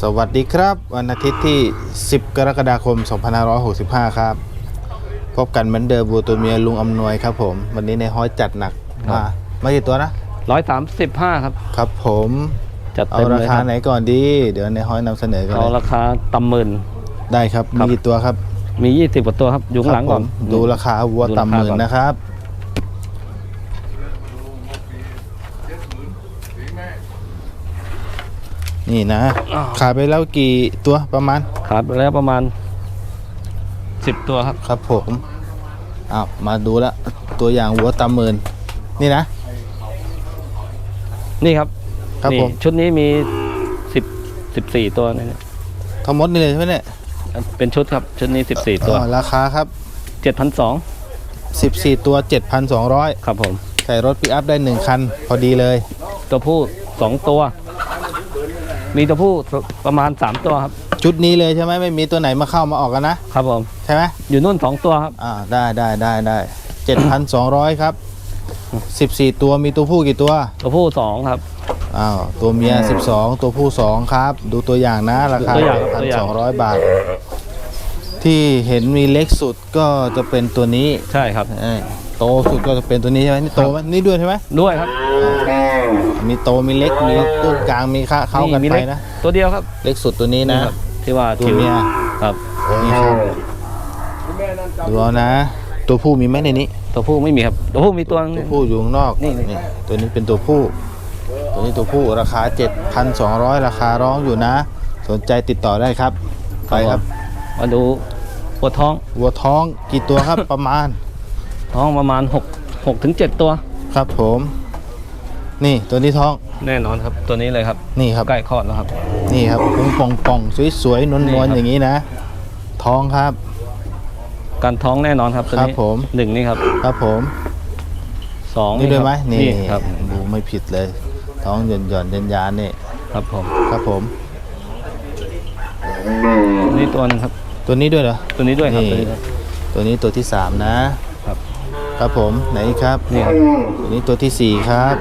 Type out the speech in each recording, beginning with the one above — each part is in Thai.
สวัสดีครับ วันอาทิตย์ที่ 10 กรกฎาคม 2565 ครับ พบกันเหมือนเดิมบูตัวเมียลุงอำนวยครับผม วันนี้ในห้อยจัดหนักครับมาไม่กี่ตัวนะร้อยสามสิบห้าครับ ครับผมจัดเอาเต็มราเลยคาครับไหนก่อนดี เดี๋ยวในห้อยนำเสนอกันเอาเลยราคาตำหมื่น ได้ครับครัมีบกี่ตัวครับมียี่สิบกว่าตัวครับอยู่ข้างหลังก่อน ครับผมดูราคาวัวดูราคาต่ำหมื่นก่อน นะครับ นี่นะ ขายไปแล้วกี่ตัวประมาณ ขายไปแล้วประมาณสิบตัวครับ ครับผมอ้าวมาดูแล้วตัวอย่างวัวตำหมื่นนี่นะ นี่ครับครับนี่ผมชุดนี้มีสิบสิบสี่ตัวนี่ทั้งหมดนี่เลยใช่ไหมเนี่ยเป็นชุดครับ ชุดนี้สิบสี่ตัวอ๋อราคาครับเจ็ดพันสอง14ตัว7,200ครับผม ใส่รถปิกอัพได้1คัน พอดีเลย ตัวผู้สองตัว มีตัวผู้ประมาณสามตัวครับ ชุดนี้เลยใช่ไหมไม่มีตัวไหนมาเข้ามาออกกันนะครับผมใช่ไหมอยู่นู่นสองตัวครับอ่าได้ได้ได้ได้7,200ครับ14ตัวมีตัวผู้กี่ตัว ตัวผู้สองครับอ้าวตัวเมีย12ตัวผู้2ครับ ดูตัวอย่างนะราคาตัวอย่างครับตัวอย่าง1,200บาท ที่เห็นมีเล็กสุดก็จะเป็นตัวนี้ใช่ครับเอ้ยโตสุดก็จะเป็นตัวนี้ใช่ไหมนี่โตไหมนี่ด้วยใช่ไหมด้วยครับ มีโตมีเล็กมีตู้กลางมีค่าเข้ากันมีไปล็นะตัวเดียวครับเล็กสุดตัวนี้นะครับที่ว่าตัวเมียครับนี่ครับดูเอานะ ตัวผู้มีไหมในนี้ ตัวผู้ไม่มีครับ ตัวผู้มีตัวนึงตัวผู้อยู่ข้างนอกนี่นี่นี่ตัวนี้เป็นตัวผู้ ตัวนี้ตัวผู้ราคา 7,200 ราคาร้องอยู่นะ สนใจติดต่อได้ครับไปครับมาดูปวดท้องวัวท้องกี่ตัวครับประมาณ ท้องประมาณหกหกถึงเจ็ดตัว ครับผม นี่ตัวนี้ท้องแน่นอนครับตัวนี้เลยครับนี่ครับใกล้คลอดแล้วครับ นี่ครับพุงป่องป่องๆสวยๆนวลนี่นวลครับอย่างนี้นะ ท้องครับ การท้องแน่นอนครับตัวครับนี้ผมหนึ่งนี่ครับครับผมสองนี่ด้วยไหมครับนี่ครับดูไม่ผิดเลย ท้องหย่อนหย่อนยันยานๆนี่ครับผมครับผมนี่ตัวหนึงครับ ตัวนี้ด้วยเหรอตัวนี้ด้วยครับนี่ตัวนี้ด้วยตัวนี้ตัวที่สามนะครับ ครับผมไหนอีกครับนี่ครับตัวนี้ตัวที่สี่ครับ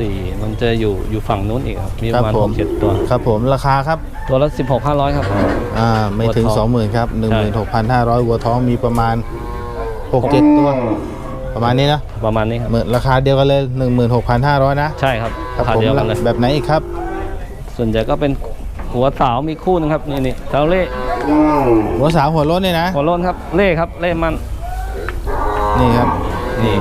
สี่มันจะอยู่อยู่ฝั่งนู้นอีกครับ มีประมาณครับหผมกเจ็ดตัว ครับผมราคาครับ ตัวละสิบหกห้าร้อยครับ อ่าไม่ถึง วัวท้อง20,000 ครับใช่16,500 วัวท้องมีประมาณ 6-7 ตัว ประมาณนี้นะประมาณนี้ครับ เหมือนราคาเดียวกันเลย 16,500 นะ ใช่ครับครัราบคาผมเดียวกันเลย แบบไหนอีกครับ ส่วนใหญ่ก็เป็นหัวสาวมีคู่หนึงครับ นี่นี่เท้าเล่หัวสาวหัวรถนี่นะ หัวโล้นครับ เล่ครับ เล่มัน นี่ครับ นี่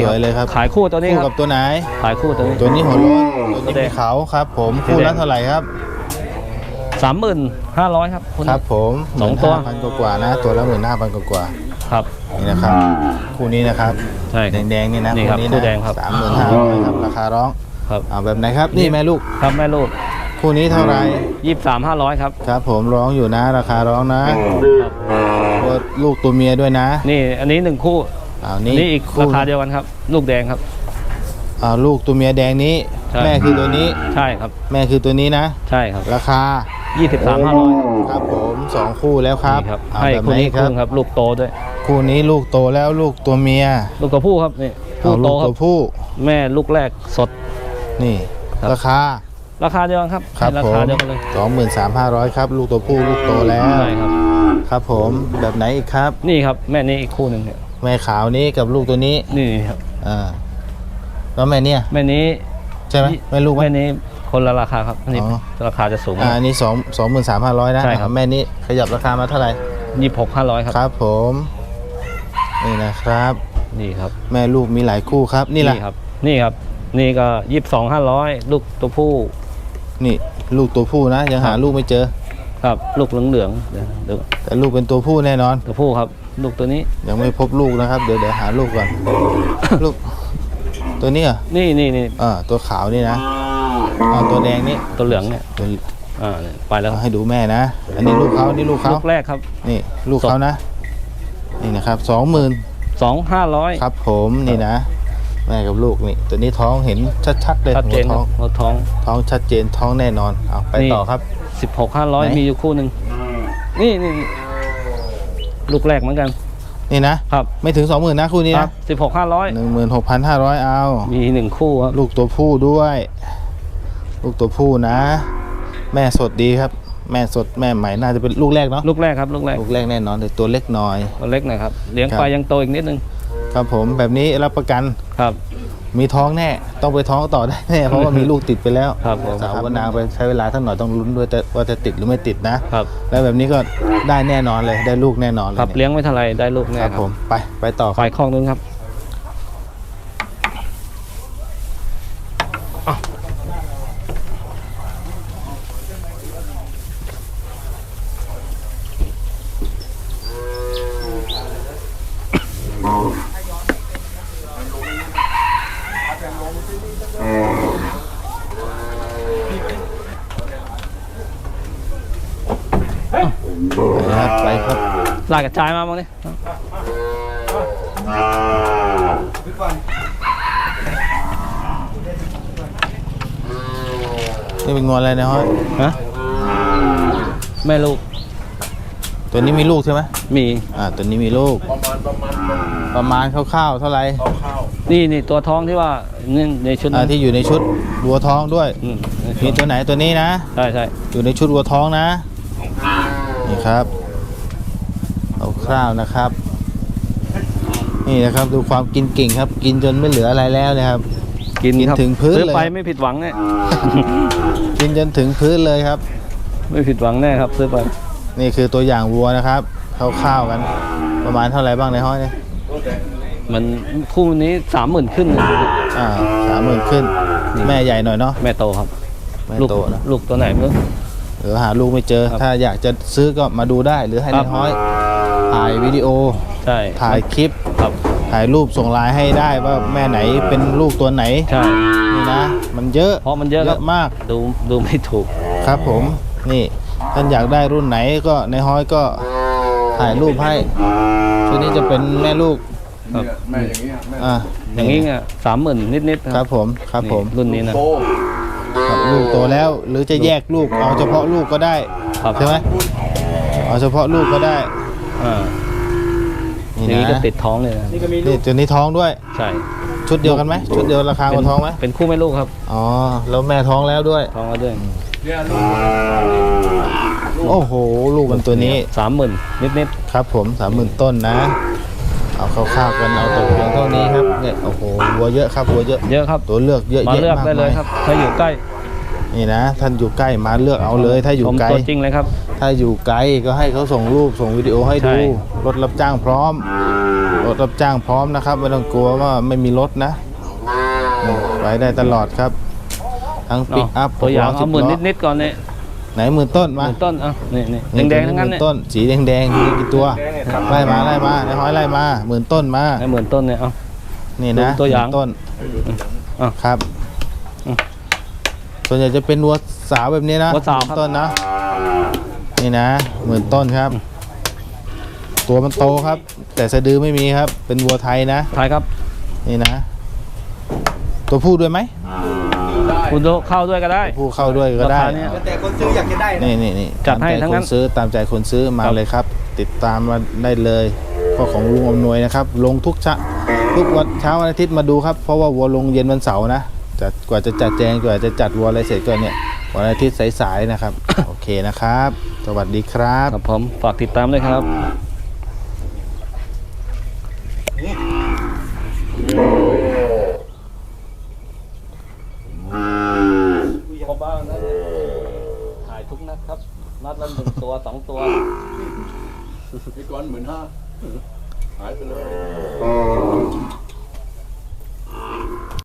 สวยๆเลยครับขายคู่ตัวนี้คู่คกัรับบตัวไหน ขายคู่ตัวนี้ ตัวนี้หัวรถตัวตัวนี้แดมีงเขาครับ ผมตัวคู่แดละงเท่าไหร่ครับ สามหมื่นห้าร้อยครับคุณ ครับผมสองตัว พันกว่าๆนะ ตัวละหมื่นห้าพันกว่าครับ ๆนี่นะครับ คู่นี้นะครับใช่ครับแดงๆนี่นะนี่ครับนี้คู่นะแดงครับ สามหมื่นห้าร้อยครับราคาร้องครับ เอาแบบไหนครับ นี่แม่ลูกครับแม่ลูกคู่นี้เท่าไหร่ยี่สามห้าร้อยครับ ครับ ผมร้องอยู่นะ ราคาร้องนะตัวลูกตัวเมียด้วยนะ นี่อันนี้หนึ่งคู่เอาอันนี่นี้อีกคู่ราคาเดียวกันครับ ลูกแดงครับเอาลูกตัวเมียแดงนี้ ใช่ แม่คือตัวนี้ ใช่ครับ แม่คือตัวนี้นะ ใช่ครับราคายี่สิบสามห้าร้อยครับผมสองคู่แล้วครับนี่ครับ เอาให้แบบคู่ไหนนี้คคู่รับครับ ลูกโตด้วย คู่นี้ลูกโตแล้วลูกตัวเมียลูกตัวผู้ครับนี่เอาผู้โตลูกครัตับ วผู้ แม่ลูกแรกสด นี่ ครับ ราคาราคาเดียวกันครับครับให้ราผคามเดียวกันเลยสองหมื่นสามห้าร้อยครับ ลูกตัวผู้ลูกโตแล้ว ใช่ครับ ครับผมแบบไหนอีกครับ นี่ครับแม่นี่อีกคู่หนึ่งเนี่ย แม่ขาวนี้กับลูกตัวนี้นี่ครับอ่าแล้วแม่เนี่ยแม่นี้ใช่ไหมแม่ลูกไหมแม่นี้คนละราคาครับอันนี้อ๋อราคาจะสูงอ่าอันนี้สองสองหมื่นสามพันร้อยนะใช่ครับแม่นี้ขยับราคามาเท่าไหร่ยี่หกห้าร้อยครับครับ ผมนี่นะครับ นี่ครับ แม่ลูกมีหลายคู่ครับ นี่แหละครับ นี่ครับ นี่ก็ยี่สิบสองห้าร้อยลูกตัวผู้ นี่ลูกตัวผู้นะยังหาครับลูกไม่เจอ ครับ ลูกเหลืองเหลืองๆเดี๋ยวเดี๋ยวแต่ลูกเป็นตัวผู้แน่นอน ตัวผู้ครับ ลูกตัวนี้ ยังไม่พบลูกนะครับ เดี๋ยวเดี๋ยวหาลูกก่อน ลูก ตัวนี้เหรอนี่นี่นี่อ่าตัวขาวนี่นะอ่าตัวแดงนี่ตัวเหลืองเนี่ยตัวอ่าเนี่ยไปแล้วครับให้ดูแม่นะ อันนี้ลูกเขานี่ลูกเขาลูกแรกครับ นี่ลูกเขานะ นี่นะครับสองหมื่นสองห้าร้อยครับ ผมนี่นะแม่กับลูกนี่ ตัวนี้ท้องเห็นชัดๆเลยชัดหัเจวนคท้รัอบงหัวท้องท้องชัดเจนท้องแน่นอนเอาไปนี่ต่อครับ สิบหกห้าร้อยไหน มีอยู่คู่หนึ่งนี่นี่นี่ลูกแรกเหมือนกันนี่นะ ครับไม่ถึงสองหมื่นนะคู่นี้ครันะบสิบหกห้าร้อยหนึ่งหมื่นหกพันห้าร้อยเอา มีหนึ่งคู่ครับลูกตัวผู้ด้วย ลูกตัวผู้นะ แม่สดดีครับ แม่สดแม่ใหม่น่าจะเป็นลูกแรกเนาะลูกแรกครับ ลูกแรกลูกแรกแน่นอนแต่ตัวเล็กน้อย ตัวเล็กหน่อยครับเลี้ยงครับ ไปยังโตอีกนิดนึงครับผมแบบนี้รับประกันครับ มีท้องแน่ต้องไปท้องต่อได้แน่เพราะว่ามีลูกติดไปแล้วครับผมสาวว่านางไปใช้เวลาสักหน่อยต้องลุ้นด้วยแต่ว่าจะติดหรือไม่ติดนะครับ แล้วแบบนี้ก็ได้แน่นอนเลยได้ลูกแน่นอนเลยครับเนี่ยเลี้ยงไม่เท่าไหรได้ลูกแน่ครับครับผมไปไปต่อคไปรับคลองนึงครับนะครับไปครับ ลากกระจายมาบ้างนี่นี่เป็นงอนอะไรเนะฮะฮะแม่ลูก ตัวนี้มีลูกใช่ไหมมี อ่า ตัวนี้มีลูก ประมาณคร่าวๆเท่าไหร่นี่นี่ตัวท้องที่ว่านี่ในชุดอ่านั้นที่อยู่ในชุดวัวท้องด้วย อืมมีตัวไหนตัวนี้นะ ใช่ใช่อยู่ในชุดวัวท้องนะ นี่ครับ เอาคร่าวๆนะครับ นี่นะครับดูความกินเก่งครับ กินจนไม่เหลืออะไรแล้วนะครับ กินกินครับถึงพื้นซื้อเลยไปไม่ผิดหวังแน่ กินจนถึงพื้นเลยครับ ไม่ผิดหวังแน่ครับซื้อไป นี่คือตัวอย่างวัวนะครับคร่าวๆกัน ประมาณเท่าไหร่บ้างในห้อยเนี่ยมันคู่นี้สามหมื่นขึ้นเลยอ่าสามหมื่นขึ้น แม่ใหญ่หน่อยเนาะแม่โตครับแม่ลูกโตนะลูกตัวไหนไม่รู้ หรือหาลูกไม่เจอ ครับ ถ้าอยากจะซื้อก็มาดูได้หรือให้ครัในบห้อย ถ่ายวิดีโอ ใช่ถ่ายคลิป ครับ ถ่ายรูปส่งไลน์ให้ได้ว่าแม่ไหนเป็นลูกตัวไหนใช่ นี่นะ มันเยอะเพราะมันเยอะเยครับอะมาก ดูดูไม่ถูก ครับผม นี่ ท่านอยากได้รุ่นไหนก็ในห้อยก็ถ่ายรูปให้ ชุดนี้จะเป็นแม่ลูกครับ แม่อย่างนี้ยแม่อ่าอย่างนี้อะสามหมื่นนิดๆครับผม ครับผมรุ่นนี้นะ โตครับลูกโตแล้ว หรือจะแยกลูก เอาเฉพาะลูกก็ได้ ครับ ใช่ไหมเอาเฉพาะลูกก็ได้ อ่านี่อย่างนี้ก็นะติดท้องเลยนะนี่ตัวนี้ท้องด้วย ใช่ชุดเดียวกันไหมชุดเดียวราคากับท้องไหมเป็นคู่แม่ลูกครับ อ๋อแล้วแม่ท้องแล้วด้วย ท้องแล้วด้วยเนี่ยลูกโอ้โห ลูกมันตัวนี้สามหมื่นนิดครับผมสามหมื่นต้นนะ เอาคร่าวๆกันเอาตกเพียงเท่านี้ครับเนี่ยโอ้โหวัวเยอะครับวัวเยอะ ๆเยอะครับ ตัวเลือกเยอะมาแยะเลือกมากได้เลยมายครับ ถ้าอยู่ใกล้นี่นะ ท่านอยู่ใกล้มาเลือกเอาเลย ถ้าอยู่ชมไกลตัวจริงเลยครับ ถ้าอยู่ไกลก็ให้เขาส่งรูปส่งวิดีโอให้ดู ใช่ รถรับจ้างพร้อม รถรับจ้างพร้อมนะครับไม่ต้องกลัวว่าไม่มีรถนะนี่ไปได้ตลอดครับ ทั้งปิกอัพตัวอย่างสิเอาบหมื่นล้นิดๆก่อนเนี่ยไหนหมื่นต้นหมามื่นต้นอะนี่นี่นี่แดงๆตัวทั้งนั้นหมื่เนี่ยต้นสีแดงๆมีกี่ตัวไล่มาไล่มาในห้อยไล่มาหมื่นต้นมาให้หมื่นต้นเนี่ยเอา นี่นะดูตัวอย่างหมื่นต้นอะครับอืมส่วนใหญ่จะเป็นวัวสาวแบบนี้นะวัวสาวครับหมื่นต้นนะ นี่นะหมื่นต้นครับ ตัวมันโตครับ แต่สะดือไม่มีครับ เป็นวัวไทยนะถ่ายครับ นี่นะ ตัวผู้ด้วยไหมคุณโดเข้าด้วยก็ได้ตัวผู้เข้าด้วยก็ได้ ราคาเนี่ย แต่คนซื้ออยากจะได้นะนี่นี่นี่จัดให้ตามใจทั้งคนั้นนซื้อตามใจคนซื้อมาครับ เลยครับ ติดตามมาได้เลยก็ของลุงอำนวยนะครับ ลงทุกเช้าทุกวันเช้าวันอาทิตย์มาดูครับ เพราะว่าวัวลงเย็นวันเสาร์นะจะกว่าจะจัดแจงกว่าจะจัดวัวอะไรเสร็จก็เนี่ย วันอาทิตย์สายๆนะครับ โอเคนะครับ สวัสดีครับ ครับผมฝากติดตามด้วยครับพอบ้างนะถ่ายทุกนัดครับ นัดละหนึ่งตัวสองตัว ไอ้ก้อนหมื่นห้าหายไปเลย